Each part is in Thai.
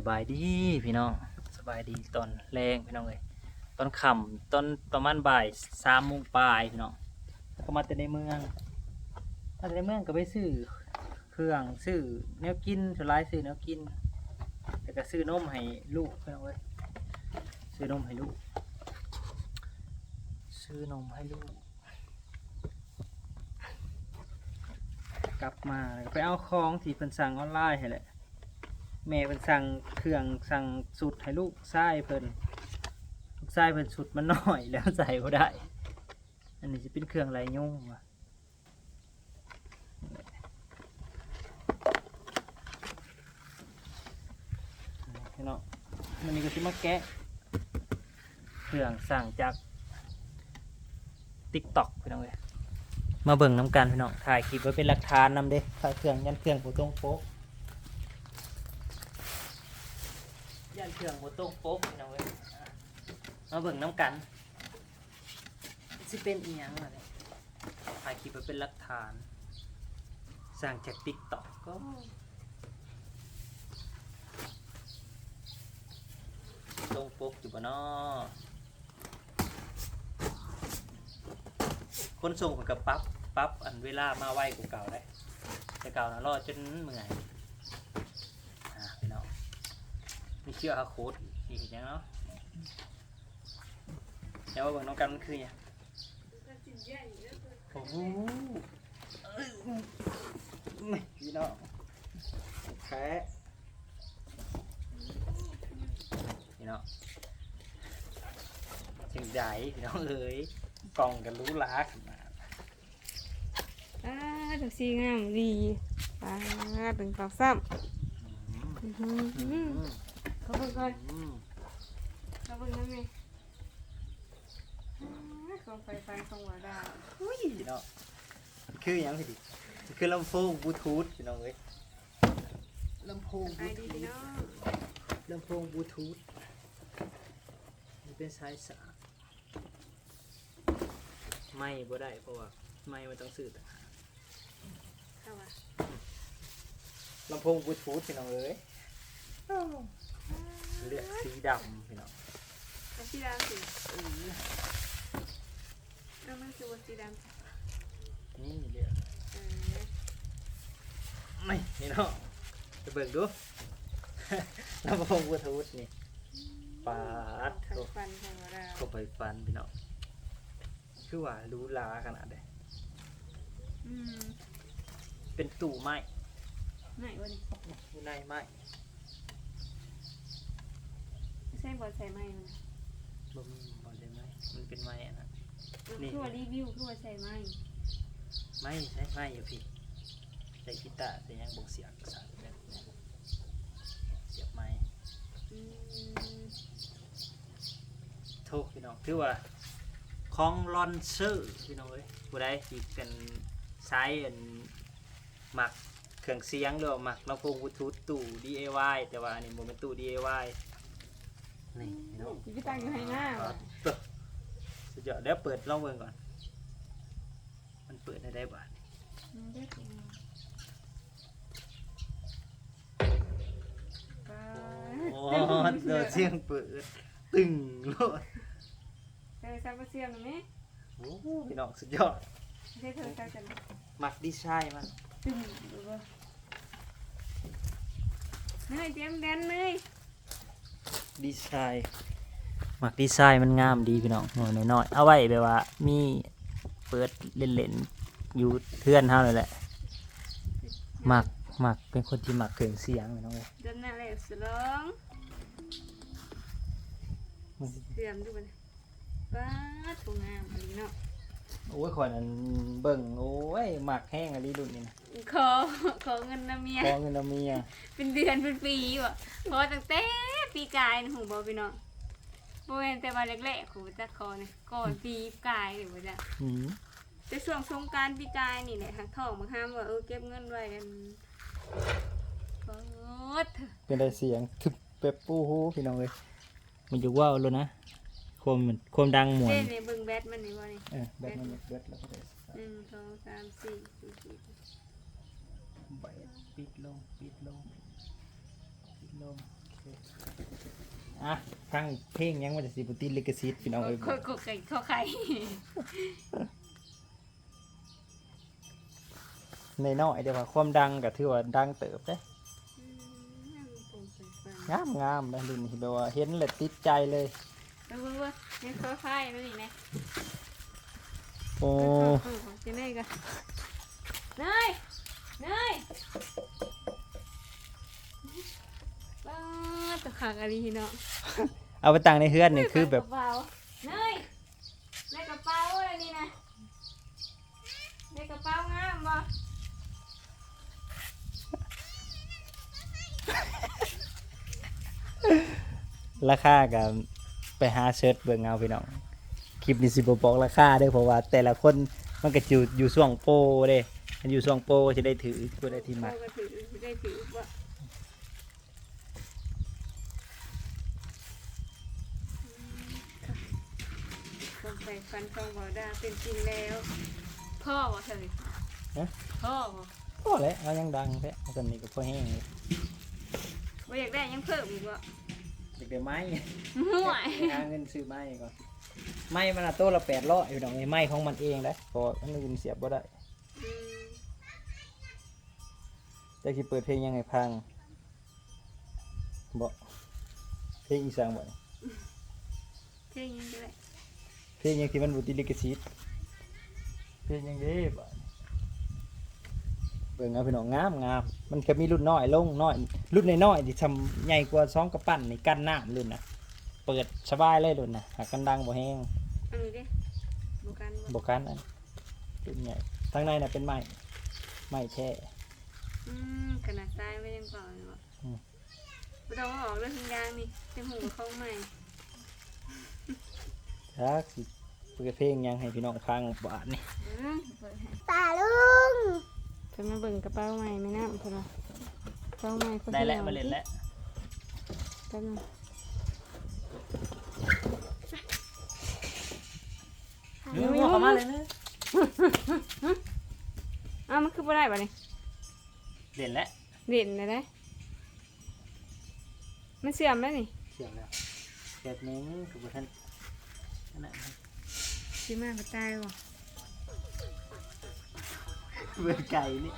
สบายดีพี่น้องสบายดีตอนแรงพี่น้องเลยตอนค่ำตอนประมาณบ่ายสามโมงปลายพี่น้องก็มาแต่ในเมืองมาแต่ในเมืองก็ไปซื้อเครื่องซื้อแนวกินสุดท้ายซื้อแนวกินแต่ก็ซื้อนมให้ลูกพี่น้องเลยซื้อนมให้ลูก ซื้อนมให้ลูก กลับมาไปเอาของที่เพิ่นสั่งออนไลน์ให้แหละ แม่เพิ่นสั่งเครื่องสั่งสุดให้ลูกชายเพิ่นลูกชายเพิ่นสุดมันน้อยแล้วใส่บ่ได้ อันนี้จะเป็นเครื่องไรยุ่งว่ะพี่น้องมันนี้ก็สิมาแกะเครื่องสั่งจาก TikTok พี่น้องเอ้ยมาเบิ่งน้ำกันพี่น้องถ่ายคลิปไว้เป็นหลักฐานนำเด้ถ้าเครื่องยันเครื่องบ่ตรงปก ย่าน เครื่องบนโต๊ะโป๊กพี่น้องเว้ยอะมาเบิ่งน้ำกันสิเป็นอีหยังอะไรถ่ายคลิปไปเป็นหลักฐาน สร้างจากติ๊กต็อกก็ตรงปกอยู่บ่นอคนส่งผมกับปั๊บปั๊บอันเวลามาไวกว่าเก่าได้แต่เก่านะรอจนเมื่อยอะพี่น้อง มีเชื่ออาโค้ดอีกอย่างเนาะเดี๋ยวมาเบิ่งน้องกันมันคือย่างโอ้โหเอ้ยนี่พี่น้องแค่พี่น้องจึงใหญ่พี่น้องเอ้ยกล่องกันรู้ล้าขนาดอ่าถูกสีงามดีอ่าถึงสองสามอืมอื้อหือือม เขาเบิ่งก่อนอืมเขาเบิ่งนั่นไหมอ่าของไฟฟ้าของหัวดาวอุ้ยพี่น้องมันคืออย่างพี่ดิมันคือลำโพงบลูทูธพี่น้องเอ้ยลำโพงบไปลูดีทูธพี่น้องลำโพงบลูทูธนี่เป็นสายสามไม่บ่ได้เพราะว่าไม่มันต้องซื้อแต่เข้ามาลำโพงบลูทูธพี่น้องเอ้ย เลือกสีดำพี่น้องเอาสีดำสิเอามันคือว่าสีดำจ้ะนี่เลือกเออไม่พี่น้องจะเบิ่งดูลำโพงบลูทูธนี่ปาดไฟโตฟันของหัวดาวก็ไปฟันพี่น้องคือว่ารู้ลาขนาดใดอืมเป็นตู้ไม้ไหนวะนี่อยู่ในไม้ไม่ใช่บอลใส่ไม้มันบ่มีบอลได้ไหมมันเป็นไม้อะนะนี่คือว่ารีวิวคือว่าใส่ไม้ไม่ใช่ไม่อยู่พี่ใส่กีตาร์แต่ยังบกเสียงสั่นแบบนี้เสียบไม้อืมโทษพี่น้องคือว่าของลอนเซอร์พี่น้องเอ้ยผู้ใดที่เป็นใช้อันหมักเครื่องเสียงหรือว่าหมักลำโพงบลูทูธตู้ DIY แต่ว่าอันนี้บ่เป็นตู้ DIY นี่พี่น้องพี่ตั้งอยู่ให้หน้าอ่าว่ะเปิดสุดยอดเดี๋ยวเปิดลองเบิ่งก่อน มันเปิดได้ได้บาทอืมเด็กอืมไปโอ้เดี๋ยวเสียงเปิดตึงโลดเออซับเสียมหน่อยไหมโอ้โหพี่น้องสุดยอดไม่ใช่เธอซับกันมักดีไซน์มันตึ้งดูว่าเนยเตรียมแดนเนย ดีไซน์มักดีไซน์มันงามดีพี่น้องหน่อยน้อยๆเอาไว้แบบว่ามีเปิดเล่นๆอยู่เทือนเท่านั่นแหละมักมักเป็นคนที่มักเครื่องเสียงพี่น้องเอ้ยเดินหน้าเลยสลองมันเตรียมดูมันป้าดถูงามอันนี้เนาะโอ้ยคนนั้นเบิ่งโอ้ยมักแห้งอะไรรุ่นนี้นะขอขอเงินนะเมียขอเงินเอาเมียเป็นเดือนเป็นปีว่ะเพราะว่าตั้งแต่ ปีกายนะหูบอพี่น้องโบเห็นแต่วันแรกๆของจักคอเนี่ยก่อนปีกายหรือว่าจะอืมแต่ช่วงสงกรารปีกายนี่แหละทางทองมาห้ามว่าเออเก็บเงินไว้กันเปิดเถอะเป็นได้เสียงทึบแบบปูหูพี่น้องเลยมันจะว่าวแล้วนะความมันความดังหมวนเล่นในเบิ่งแบตมันนี่ว่านี่เออแบบมันเบิดแล้วก็ได้หนึ่งสองสามสี่สี่สี่ใบปิดลงปิดลงปิดลงโอเคอะฟังเพลงยังว่าจะสิบุติลิกซิตพี่น้องเอ้ยกดกดไก่ข้อไข่ในน้อยเดี๋ยวว่าความดังก็ถือว่าดังเติบเด้งามงามนะรุ่นนี้แบบว่าเห็นแล้วติดใจเลยเออเว้ยเว้ยนี่ข้อไข่นั่นนี่นะโอ้เออของเจเน่กันเนยเนยาวตะขากอะไรเนาะเอาไปตั้งในเฮือนนี่คือแบบกระเป๋าเนยในกระเป๋าอะไรนี่นะในกระเป๋างามบ่ราคากับไปหาเชิร์ชเบิ่งเอาพี่น้องคลิปนี้สิบบอกราคาเด้อเพราะว่า แต่ละคนมันก็อยู่อยู่ช่วงโปรเด้มันอยู่ช่วงโปรจะได้ถือผู้ใดที่มาเราก็ถือได้ถือว่าความใฝ่ฝันของบอดาเป็นจริงแล้วพ่อวะเธอฮะ พ่อวะพอแล้วเอายังดังแท้ตอนนี้ก็พอแห้งเลยว่าอยากได้ยังเพิ่มอีกวะเด็กเดี๋ยวไม้ห่วยหาเงินซื้อไม้ก่อนไม้มันอะตัวละแปดร้อยพี่น้องไอ้ไม้ของมันเองได้เพออันอื่นเสียบบ่ได้อืมจะคิดเปิดเพลงยังไงพังบ่เพลงอีสานบ่เท่ยังด้วย เพลงยังที่มันบุติลิกซิตเพลงยังเด้บ่เบิ่งเอาพี่น้องงามงามมันก็มีรุ่นน้อยลงน้อยรุ่นน้อยๆที่ทำใหญ่กว่าสองกระปั้นนี่กันน้ำรุ่นน่ะเปิดสบายเลยรุ่นน่ะหากกันดังบ่แห้งอันนี้ดิบุกันบ่บ่กันอันรุ่นใหญ่ทั้งในน่ะเป็นไม้ไม้แท้อืมขนาดซ้ายไม่ยังเปล่าเลยวะอืมไม่ต้องเอาออกเรื่องทุกอย่างนี่เต็มหูเข้าใหม่ ถ้าสิเปิดเพลงยังให้พี่น้องฟังบาดนี่ปิดให้ตาลุงเพิ่นมาเบิ่งกระเป๋าใหม่ไหมนะเพิ่นว่ากระเป๋าใหม่คนได้แล้วมาเล่นแล้วแป๊บนึงเนื้อหัวเขามาเลยนะอ้าวมันคือบ่ได้บ่นี่เล่นแล้วเด่นเลยได้มันเสื่อมแล้วนี่เสียงแล้วเกิดนี้คือบ่ทัน นั่นน่ะสิมาก็ตายบ่เบื่อไก่นี่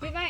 ปิดไว้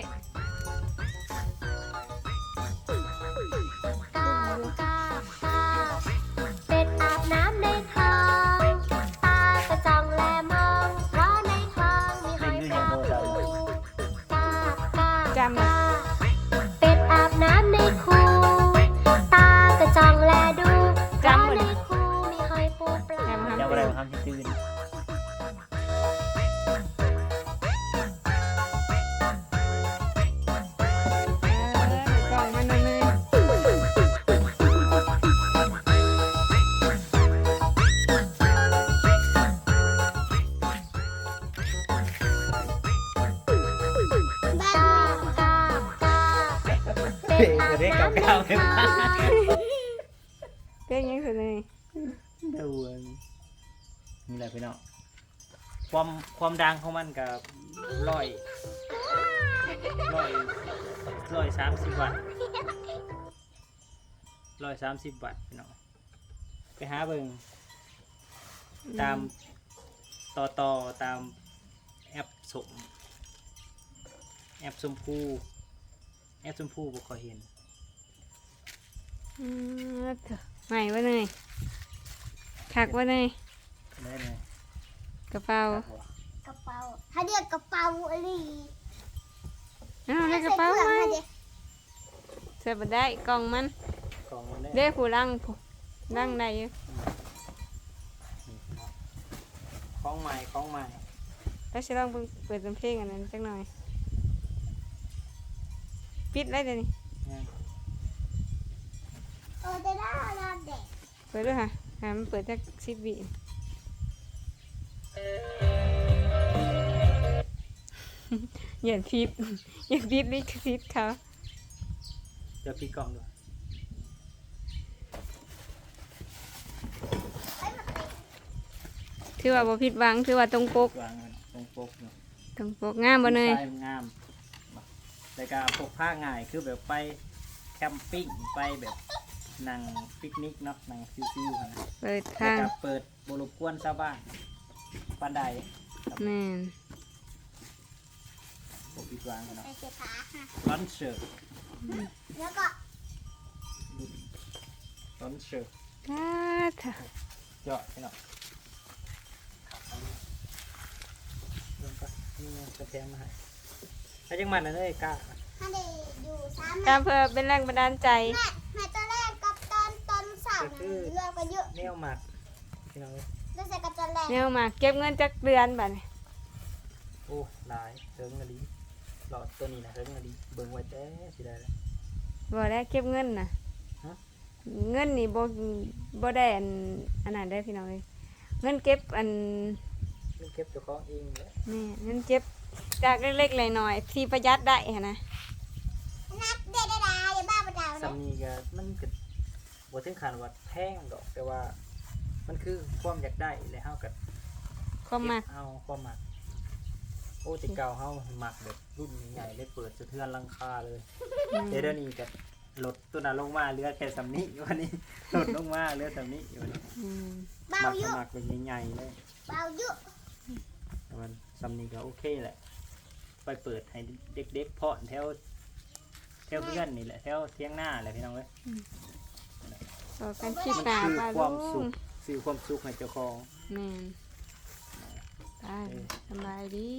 อาบน้ำในคลองเป็นยังสุดเลยเดวนนี่แหละพี่น้องความความดังของมันกับร้อยร้อยร้อยสามสิบวัตต์ร้อยสามสิบวัตต์พี่น้องไปหาเบิ่งตามต่อต่อตามแอปสมแอปชมพูแอปชมพูบ่ค่อยเห็นอืมเถอะ ใหม่วะเนยถักวะเนยได้ไหมกระเป๋าครับบ่กระเป๋าถ้าเรียกกระเป๋าอะไรอ้าวได้กระเป๋าไหมเสียบได้กล่องมันกล่องมันได้เด้ผู้ลังผู้ลังได้อยู่ของใหม่ของใหม่แล้วฉันลองเบิ่งเปิดเป็นเพลงอันนั้นจักหน่อย ปิดได้เดี๋ยวนี้ ยังโอ้ได้ได้ได้เด็กเปิดด้วยค่ะหามันเปิดจากสิบวิอย่าพิษอย่าพิษลิขสิทธิ์เขาเดี๋ยวพี่กล่องดูถือว่าบ่ผิดหวังถือว่าตรงปกวางมันตรงปกเนาะตรงปกงามบ่เนย ใช่งามแต่ก็พกผ้าง่ายคือแบบไปแคมปิ้งไปแบบ นั่งปิกนิกเนาะนั่งชิวๆนะเปิดแล้วทางก็เปิดบรบกวนชาวบ้านปันใดแม่นผมปิดวางกันเนาะไปเสียขาค่ะร้อนเชิร์แล้วก็ร้อนเชิร์อ้าถ้าเยอะไปเนาะเริ่มก็นี่กระเทียมมาให้ถ้าจังมันนะเลยกล้าถ้าได้อยู่ซ้ำตามเพื่อเป็นแรงบันดาลใจ แม่แม่ตอนแรกกับตอน ตอนสาวน่ะเรื่องกันเยอะแนวหมักพี่น้องเอ้ยแล้วใส่กับตอนแรกแนวมาเก็บเงินจากเดือนบัดนี้โอ้หลายเทิงอะลีหลอดตัวนี้นะเทิงอะลีเบิ่งไว้แต่สิได้แล้ว บ่ได้เก็บเงินน่ะฮะ เงินนี่บ่บ่ได้อันอันนั้นได้อพี่น้องเอ้ยเงินเก็บอันมันเก็บเจ้าของเองแหละนี่เงินเก็บจากเล็กๆน้อยๆที่ประหยัดได้หั้นนะนัดเด็ดดาอย่าบ้าประดาวนะซัมนี่ก็มันก็ บ่ถึงขั้นว่าแพงดอกแต่ว่า มันคือความอยากได้แล้วเฮาก็ความมักเก็บเอาความมักโอ้แต่เก่าเฮามักแบบรุ่นใหญ่ๆเลยเปิดสะเทือนหลังคาเลยเดี๋ยวเดี๋ยวนี้ก็ลดตัวนั้นลงมาเหลือแค่ซัมนี้วันนี้ลดลงมาเหลือซัมนี้วันนี้อืมเบามักเยก็อะมักเป็นใหญ่ๆเลยเบาเยอะแต่มันซัมนี้ก็โอเคแหละ ไปเปิดให้เด็กๆเพาะแถวแถวเพื่อนนี่แหละแถวเที่ยงหน้าแหละพี่น้องเว้ย ต่อกันคลิปมันหน้าคือป้าความลุสุงขสื่อความสุขให้เจ้าของ แม่นไปสำบายดี